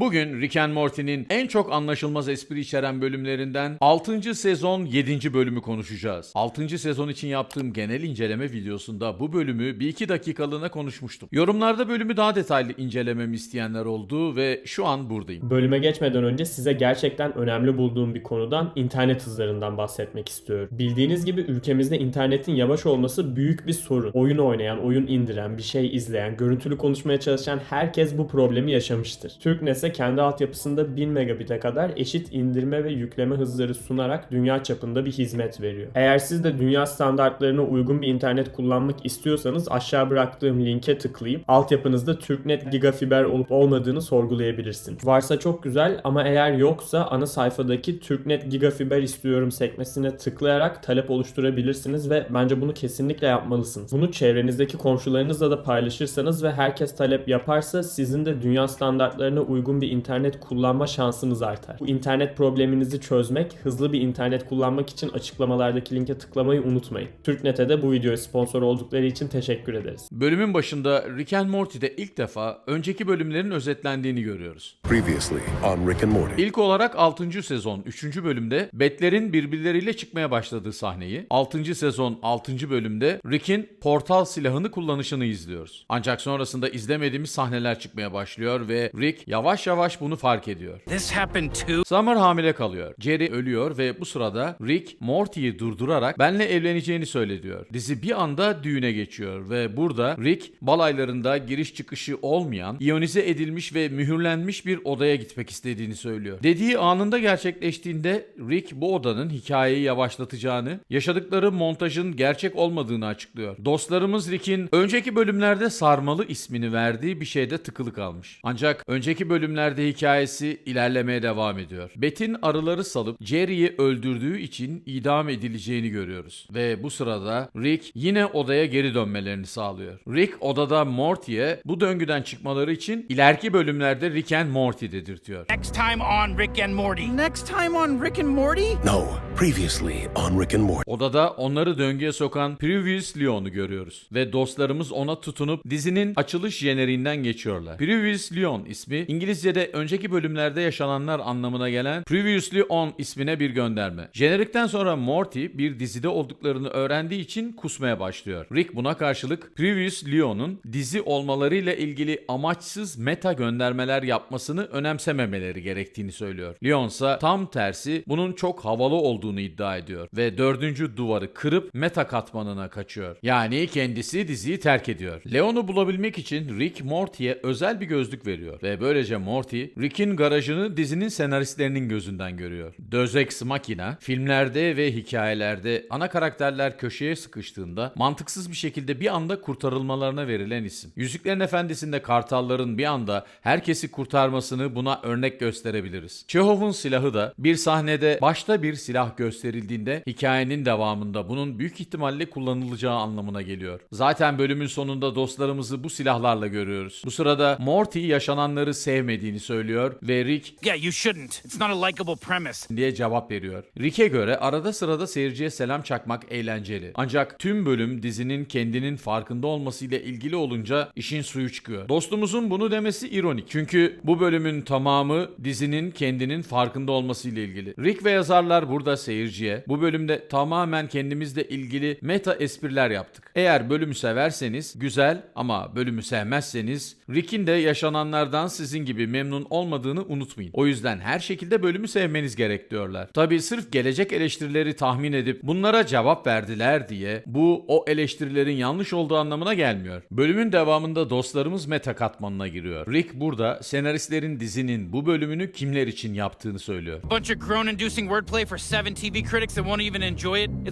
Bugün Rick and Morty'nin en çok anlaşılmaz espri içeren bölümlerinden 6. sezon 7. bölümü konuşacağız. 6. sezon için yaptığım genel inceleme videosunda bu bölümü 1-2 dakikalığına konuşmuştum. Yorumlarda bölümü daha detaylı incelememi isteyenler oldu ve şu an buradayım. Bölüme geçmeden önce size gerçekten önemli bulduğum bir konudan internet hızlarından bahsetmek istiyorum. Bildiğiniz gibi ülkemizde internetin yavaş olması büyük bir sorun. Oyun oynayan, oyun indiren, bir şey izleyen, görüntülü konuşmaya çalışan herkes bu problemi yaşamıştır. Türknet ise kendi altyapısında 1000 megabit'e kadar eşit indirme ve yükleme hızları sunarak dünya çapında bir hizmet veriyor. Eğer siz de dünya standartlarına uygun bir internet kullanmak istiyorsanız aşağı bıraktığım linke tıklayıp altyapınızda Türknet gigafiber olup olmadığını sorgulayabilirsiniz. Varsa çok güzel ama eğer yoksa ana sayfadaki Türknet gigafiber istiyorum sekmesine tıklayarak talep oluşturabilirsiniz ve bence bunu kesinlikle yapmalısınız. Bunu çevrenizdeki komşularınızla da paylaşırsanız ve herkes talep yaparsa sizin de dünya standartlarına uygun bir internet kullanma şansınız artar. Bu internet probleminizi çözmek, hızlı bir internet kullanmak için açıklamalardaki linke tıklamayı unutmayın. Türknet'e de bu videoya sponsor oldukları için teşekkür ederiz. Bölümün başında Rick and Morty'de ilk defa önceki bölümlerin özetlendiğini görüyoruz. Previously on Rick and Morty. İlk olarak 6. sezon 3. bölümde Betler'in birbirleriyle çıkmaya başladığı sahneyi, 6. sezon 6. bölümde Rick'in portal silahını kullanışını izliyoruz. Ancak sonrasında izlemediğimiz sahneler çıkmaya başlıyor ve Rick yavaş yavaş bunu fark ediyor. This happened too. Summer hamile kalıyor. Jerry ölüyor ve bu sırada Rick Morty'yi durdurarak benle evleneceğini söylediyor. Dizi bir anda düğüne geçiyor ve burada Rick balaylarında giriş çıkışı olmayan, iyonize edilmiş ve mühürlenmiş bir odaya gitmek istediğini söylüyor. Dediği anında gerçekleştiğinde Rick bu odanın hikayeyi yavaşlatacağını, yaşadıkları montajın gerçek olmadığını açıklıyor. Dostlarımız Rick'in önceki bölümlerde Sarmalı ismini verdiği bir şeyde tıkılı kalmış. Ancak önceki bölümlerde hikayesi ilerlemeye devam ediyor. Bet'in arıları salıp Jerry'i öldürdüğü için idam edileceğini görüyoruz. Ve bu sırada Rick yine odaya geri dönmelerini sağlıyor. Rick odada Morty'ye bu döngüden çıkmaları için ileriki bölümlerde Rick and Morty dedirtiyor. Next time on Rick and Morty. Next time on Rick and Morty? No, previously on Rick and Morty. Odada onları döngüye sokan Previous Leon'u görüyoruz. Ve dostlarımız ona tutunup dizinin açılış jeneriğinden geçiyorlar. Previous Leon ismi İngilizce'de önceki bölümlerde yaşananlar anlamına gelen Previously On ismine bir gönderme. Jenerikten sonra Morty bir dizide olduklarını öğrendiği için kusmaya başlıyor. Rick buna karşılık Previous Leon'un dizi olmalarıyla ilgili amaçsız meta göndermeler yapmasını önemsememeleri gerektiğini söylüyor. Leon ise tam tersi bunun çok havalı olduğunu iddia ediyor ve dördüncü duvarı kırıp meta katmanına kaçıyor. Yani kendisi diziyi terk ediyor. Leon'u bulabilmek için Rick Morty'ye özel bir gözlük veriyor ve böylece Morty Rick'in garajını dizinin senaristlerinin gözünden görüyor. Deus Ex Machina filmlerde ve hikayelerde ana karakterler köşeye sıkıştığında mantıksız bir şekilde bir anda kurtarılmalarına verilen isim. Yüzüklerin Efendisi'nde kartalların bir anda herkesi kurtarmasını buna örnek gösterebiliriz. Chekhov'un silahı da bir sahnede başta bir silah gösterildiğinde hikayenin devamında bunun büyük ihtimalle kullanılacağı anlamına geliyor. Zaten bölümün sonunda dostlarımızı bu silahlarla görüyoruz. Bu sırada Morty yaşananları sevmediğini söylüyor ve Rick Yeah, you shouldn't. It's not a likable premise. diye cevap veriyor. Rick'e göre arada sırada seyirciye selam çakmak eğlenceli. Ancak tüm bölüm dizinin kendinin farkında olmasıyla ilgili olunca işin suyu çıkıyor. Dostumuzun bunu demesi ironik. Çünkü bu bölümün tamamı dizinin kendinin farkında olmasıyla ilgili. Rick ve yazarlar burada seyirciye bu bölümde tamamen kendimizle ilgili meta espriler yaptık. Eğer bölümü severseniz güzel ama bölümü sevmezseniz Rick'in de yaşananlardan sizin gibi memnun olmadığını unutmayın. O yüzden her şekilde bölümü sevmeniz gerek diyorlar. Tabi sırf gelecek eleştirileri tahmin edip bunlara cevap verdiler diye bu o eleştirilerin yanlış olduğu anlamına gelmiyor. Bölümün devamında dostlarımız meta katmanına giriyor. Rick burada senaristlerin dizinin bu bölümünü kimler için yaptığını söylüyor.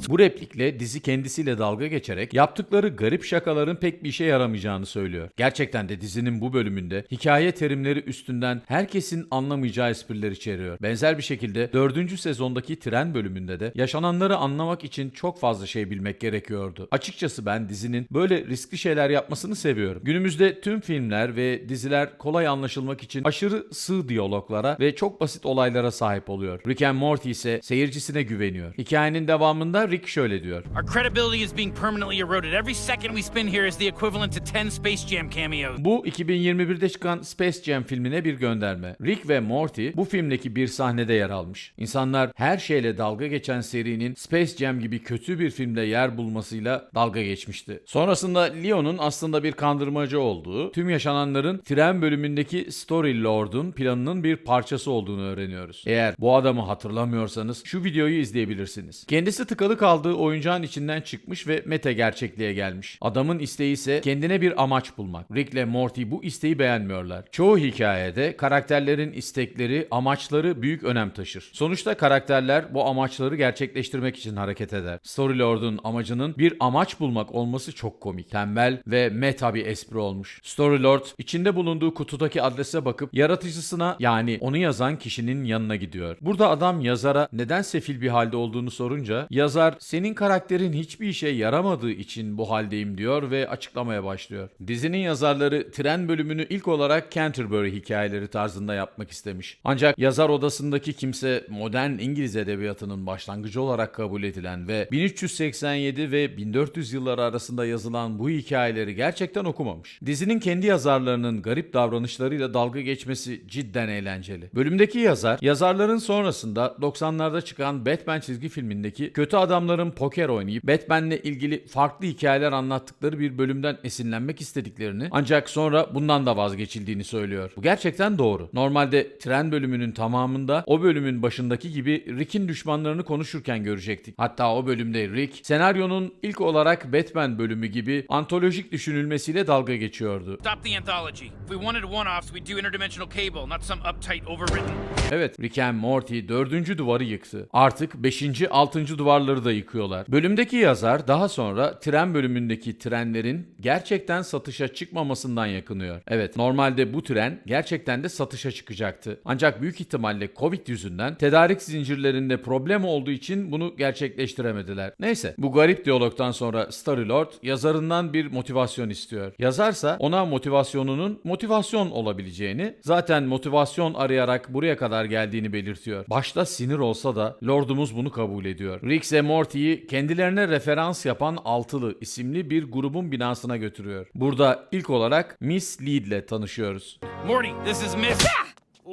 Bu replikle dizi kendisiyle dalga geçerek yaptıkları garip şakaların pek bir işe yaramayacağını söylüyor. Gerçekten de dizinin bu bölümünde hikaye terimleri üstünden herkesin anlamayacağı espriler içeriyor. Benzer bir şekilde 4. sezondaki tren bölümünde de yaşananları anlamak için çok fazla şey bilmek gerekiyordu. Açıkçası ben dizinin böyle riskli şeyler yapmasını seviyorum. Günümüzde tüm filmler ve diziler kolay anlaşılmak için aşırı sığ diyaloglara ve çok basit olaylara sahip oluyor. Rick and Morty ise seyircisi bilgisine güveniyor. Hikayenin devamında Rick şöyle diyor. Our credibility is being permanently eroded. Every second we spend here is the equivalent to 10 Space Jam cameos. Bu 2021'de çıkan Space Jam filmine bir gönderme. Rick ve Morty bu filmdeki bir sahnede yer almış. İnsanlar her şeyle dalga geçen serinin Space Jam gibi kötü bir filmde yer bulmasıyla dalga geçmişti. Sonrasında Leon'un aslında bir kandırmacı olduğu, tüm yaşananların tren bölümündeki Story Lord'un planının bir parçası olduğunu öğreniyoruz. Eğer bu adamı hatırlamıyorsanız şu videoyu izleyebilirsiniz. Kendisi tıkalı kaldığı oyuncağın içinden çıkmış ve meta gerçekliğe gelmiş. Adamın isteği ise kendine bir amaç bulmak. Rick ile Morty bu isteği beğenmiyorlar. Çoğu hikayede karakterlerin istekleri, amaçları büyük önem taşır. Sonuçta karakterler bu amaçları gerçekleştirmek için hareket eder. Storylord'un amacının bir amaç bulmak olması çok komik. Tembel ve meta bir espri olmuş. Storylord içinde bulunduğu kutudaki adrese bakıp yaratıcısına yani onu yazan kişinin yanına gidiyor. Burada adam yazara neden sefil bir halde olduğunu sorunca yazar senin karakterin hiçbir işe yaramadığı için bu haldeyim diyor ve açıklamaya başlıyor. Dizinin yazarları tren bölümünü ilk olarak Canterbury hikayeleri tarzında yapmak istemiş. Ancak yazar odasındaki kimse modern İngiliz edebiyatının başlangıcı olarak kabul edilen ve 1387 ve 1400 yılları arasında yazılan bu hikayeleri gerçekten okumamış. Dizinin kendi yazarlarının garip davranışlarıyla dalga geçmesi cidden eğlenceli. Bölümdeki yazar, yazarların sonrasında 90'larda çıkan Batman çizgi filmindeki kötü adamların poker oynayıp Batman'le ilgili farklı hikayeler anlattıkları bir bölümden esinlenmek istediklerini ancak sonra bundan da vazgeçildiğini söylüyor. Bu gerçekten doğru. Normalde tren bölümünün tamamında o bölümün başındaki gibi Rick'in düşmanlarını konuşurken görecektik. Hatta o bölümde Rick senaryonun ilk olarak Batman bölümü gibi antolojik düşünülmesiyle dalga geçiyordu. Stop the anthology. If we wanted one-offs, we'd do interdimensional cable, not some uptight, overwritten. Evet, Rick and Morty dördüncü duvarı yıktı. Artık beşinci, altıncı duvarları da yıkıyorlar. Bölümdeki yazar daha sonra tren bölümündeki trenlerin gerçekten satışa çıkmamasından yakınıyor. Evet, normalde bu tren gerçekten de satışa çıkacaktı. Ancak büyük ihtimalle Covid yüzünden tedarik zincirlerinde problem olduğu için bunu gerçekleştiremediler. Neyse, bu garip diyalogtan sonra Starlord yazarından bir motivasyon istiyor. Yazarsa ona motivasyonunun motivasyon olabileceğini, zaten motivasyon arayarak buraya kadar geldiğini belirtiyor. Başta sinir olsa da Lordumuz bunu kabul ediyor. Rick ve Morty'yi kendilerine referans yapan Altılı isimli bir grubun binasına götürüyor. Burada ilk olarak Miss Lead ile tanışıyoruz. Morty, this is Miss...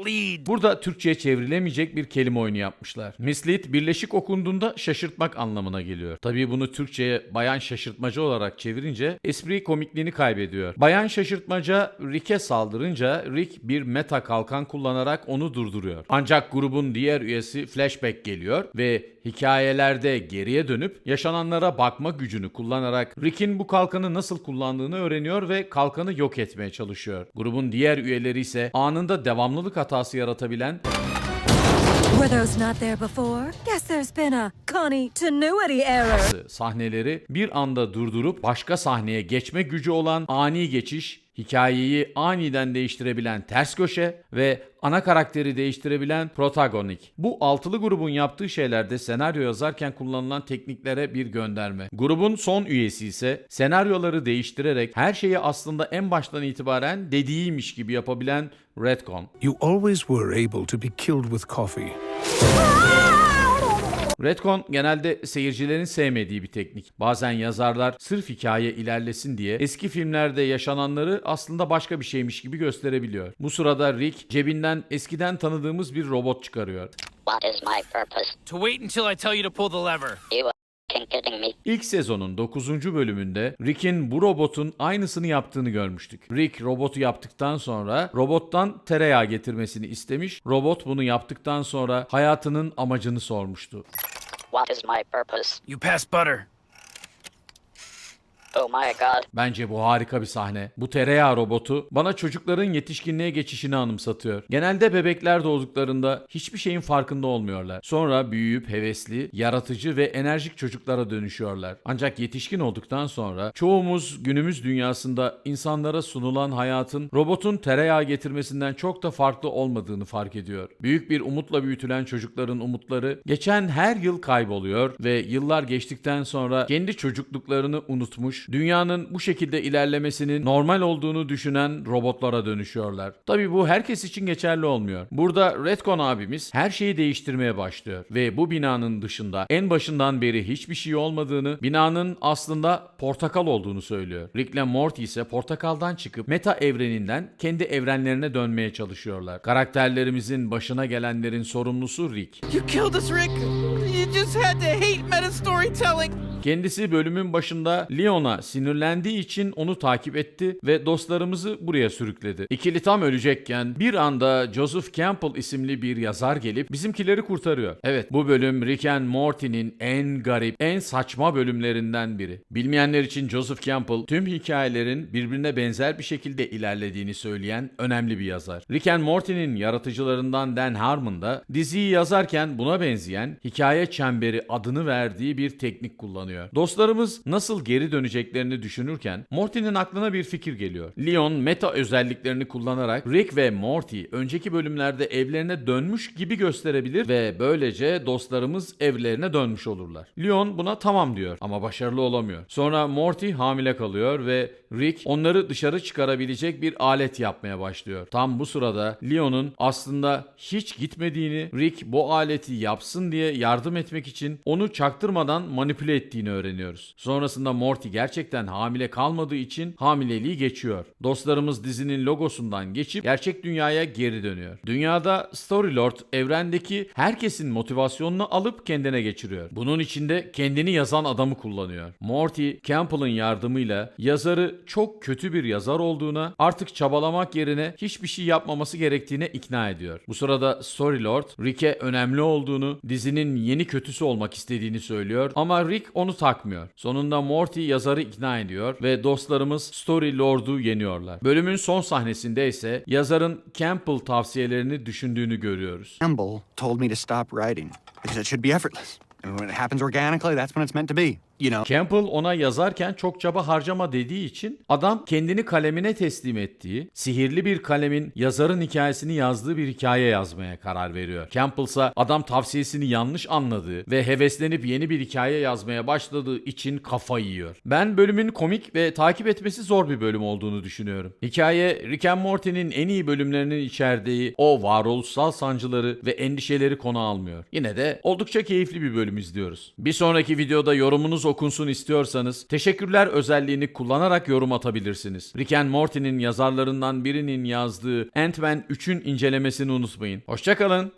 Lead. Burada Türkçe'ye çevrilemeyecek bir kelime oyunu yapmışlar. Mislead birleşik okunduğunda şaşırtmak anlamına geliyor. Tabii bunu Türkçe'ye bayan şaşırtmacı olarak çevirince espri komikliğini kaybediyor. Bayan şaşırtmaca Rick'e saldırınca Rick bir meta kalkan kullanarak onu durduruyor. Ancak grubun diğer üyesi Flashback geliyor ve hikayelerde geriye dönüp yaşananlara bakma gücünü kullanarak Rick'in bu kalkanı nasıl kullandığını öğreniyor ve kalkanı yok etmeye çalışıyor. Grubun diğer üyeleri ise anında devamlılık hatası yaratabilen Were those not there before? Guess there's been a continuity error. sahneleri bir anda durdurup başka sahneye geçme gücü olan ani geçiş, hikayeyi aniden değiştirebilen ters köşe ve ana karakteri değiştirebilen protagonik. Bu altılı grubun yaptığı şeylerde senaryo yazarken kullanılan tekniklere bir gönderme. Grubun son üyesi ise senaryoları değiştirerek her şeyi aslında en baştan itibaren dediğiymiş gibi yapabilen Redcon. You always were able to be killed with coffee. Redcon genelde seyircilerin sevmediği bir teknik. Bazen yazarlar sırf hikaye ilerlesin diye eski filmlerde yaşananları aslında başka bir şeymiş gibi gösterebiliyor. Bu sırada Rick cebinden eskiden tanıdığımız bir robot çıkarıyor. What is my purpose? To wait until I tell you to pull the lever. You. İlk sezonun 9. bölümünde Rick'in bu robotun aynısını yaptığını görmüştük. Rick robotu yaptıktan sonra robottan tereyağı getirmesini istemiş. Robot bunu yaptıktan sonra hayatının amacını sormuştu. What is my purpose? You pass butter. Oh my god. Bence bu harika bir sahne. Bu tereyağı robotu bana çocukların yetişkinliğe geçişini anımsatıyor. Genelde bebekler doğduklarında hiçbir şeyin farkında olmuyorlar. Sonra büyüyüp hevesli, yaratıcı ve enerjik çocuklara dönüşüyorlar. Ancak yetişkin olduktan sonra çoğumuz günümüz dünyasında insanlara sunulan hayatın robotun tereyağı getirmesinden çok da farklı olmadığını fark ediyor. Büyük bir umutla büyütülen çocukların umutları geçen her yıl kayboluyor ve yıllar geçtikten sonra kendi çocukluklarını unutmuş dünyanın bu şekilde ilerlemesinin normal olduğunu düşünen robotlara dönüşüyorlar. Tabi bu herkes için geçerli olmuyor. Burada Redcon abimiz her şeyi değiştirmeye başlıyor ve bu binanın dışında en başından beri hiçbir şey olmadığını, binanın aslında portakal olduğunu söylüyor. Rick ile Morty ise portakaldan çıkıp meta evreninden kendi evrenlerine dönmeye çalışıyorlar. Karakterlerimizin başına gelenlerin sorumlusu Rick. You killed us, Rick. You just had to hate meta storytelling. Kendisi bölümün başında Leon'a sinirlendiği için onu takip etti ve dostlarımızı buraya sürükledi. İkili tam ölecekken bir anda Joseph Campbell isimli bir yazar gelip bizimkileri kurtarıyor. Evet bu bölüm Rick and Morty'nin en garip, en saçma bölümlerinden biri. Bilmeyenler için Joseph Campbell tüm hikayelerin birbirine benzer bir şekilde ilerlediğini söyleyen önemli bir yazar. Rick and Morty'nin yaratıcılarından Dan Harmon da diziyi yazarken buna benzeyen hikaye çemberi adını verdiği bir teknik kullanıyor. Dostlarımız nasıl geri döneceklerini düşünürken Morty'nin aklına bir fikir geliyor. Leon meta özelliklerini kullanarak Rick ve Morty önceki bölümlerde evlerine dönmüş gibi gösterebilir ve böylece dostlarımız evlerine dönmüş olurlar. Leon buna tamam diyor ama başarılı olamıyor. Sonra Morty hamile kalıyor ve Rick onları dışarı çıkarabilecek bir alet yapmaya başlıyor. Tam bu sırada Leon'un aslında hiç gitmediğini, Rick bu aleti yapsın diye yardım etmek için onu çaktırmadan manipüle ettiğini öğreniyoruz. Sonrasında Morty gerçekten hamile kalmadığı için hamileliği geçiyor. Dostlarımız dizinin logosundan geçip gerçek dünyaya geri dönüyor. Dünyada Storylord evrendeki herkesin motivasyonunu alıp kendine geçiriyor. Bunun içinde kendini yazan adamı kullanıyor. Morty, Campbell'ın yardımıyla yazarı çok kötü bir yazar olduğuna, artık çabalamak yerine hiçbir şey yapmaması gerektiğine ikna ediyor. Bu sırada Storylord, Rick'e önemli olduğunu, dizinin yeni kötüsü olmak istediğini söylüyor ama Rick onu takmıyor. Sonunda Morty yazarı ikna ediyor ve dostlarımız Storylord'u yeniyorlar. Bölümün son sahnesinde ise yazarın Campbell tavsiyelerini düşündüğünü görüyoruz. Campbell told me to stop writing because it should be effortless. And when it happens organically, that's when it's meant to be. You know. Campbell ona yazarken çok çaba harcama dediği için adam kendini kalemine teslim ettiği, sihirli bir kalemin yazarın hikayesini yazdığı bir hikaye yazmaya karar veriyor. Campbell ise adam tavsiyesini yanlış anladığı ve heveslenip yeni bir hikaye yazmaya başladığı için kafa yiyor. Ben bölümün komik ve takip etmesi zor bir bölüm olduğunu düşünüyorum. Hikaye Rick and Morty'nin en iyi bölümlerinin içerdiği o varoluşsal sancıları ve endişeleri konu almıyor. Yine de oldukça keyifli bir bölüm izliyoruz. Bir sonraki videoda yorumunuz okunsun istiyorsanız teşekkürler özelliğini kullanarak yorum atabilirsiniz. Rick and Morty'nin yazarlarından birinin yazdığı Ant-Man 3'ün incelemesini unutmayın. Hoşçakalın.